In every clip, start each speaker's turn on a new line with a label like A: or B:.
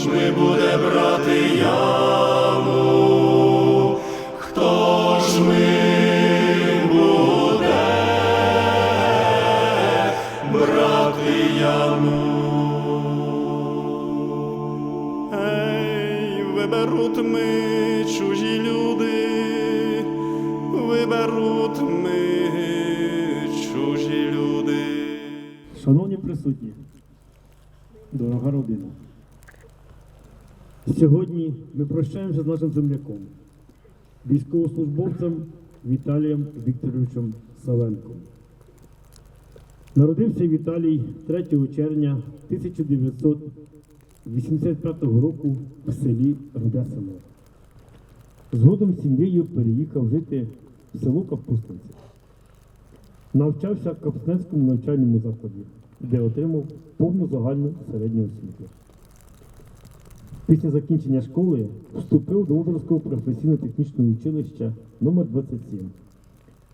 A: ми буде брати яму? Хто ж ми буде брати яму? Ей, виберуть ми чужі люди, виберуть ми чужі люди.
B: Шановні присутні, дорога родина. Сьогодні ми прощаємося з нашим земляком, військовослужбовцем Віталієм Вікторовичем Савенком. Народився Віталій 3 червня 1985 року в селі Руде Село. Згодом з сім'єю переїхав жити в село Капустинці. Навчався в Капснецькому навчальному закладі, де отримав повну загальну середню освіту. Після закінчення школи вступив до Ужгородського професійно-технічного училища номер 27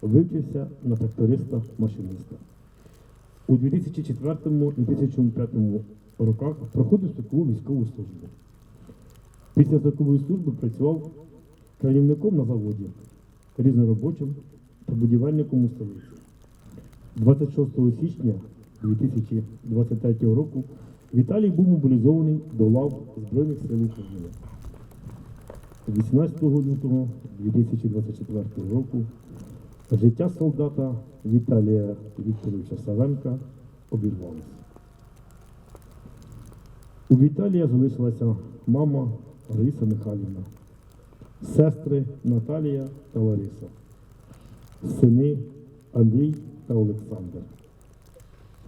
B: Вивчився на тракториста-машиніста. У 2004-2005 роках проходив строкову військову службу. Після строкової служби працював керівником на заводі, різноробочим та будівельником у столиці. 26 січня 2023 року Віталій був мобілізований до лав Збройних сил України. 18 лютого 2024 року життя солдата Віталія Вікторовича Савенка обірвалося. У Віталія залишилася мама Раїса Михайлівна, сестри Наталія та Лариса, сини Андрій та Олександр,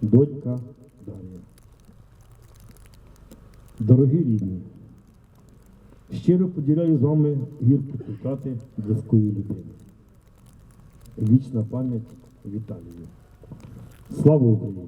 B: донька Дар'я. Дорогі рідні, щиро поділяю з вами гірку втрати близької людини. Вічна пам'ять Віталію. Слава Україні!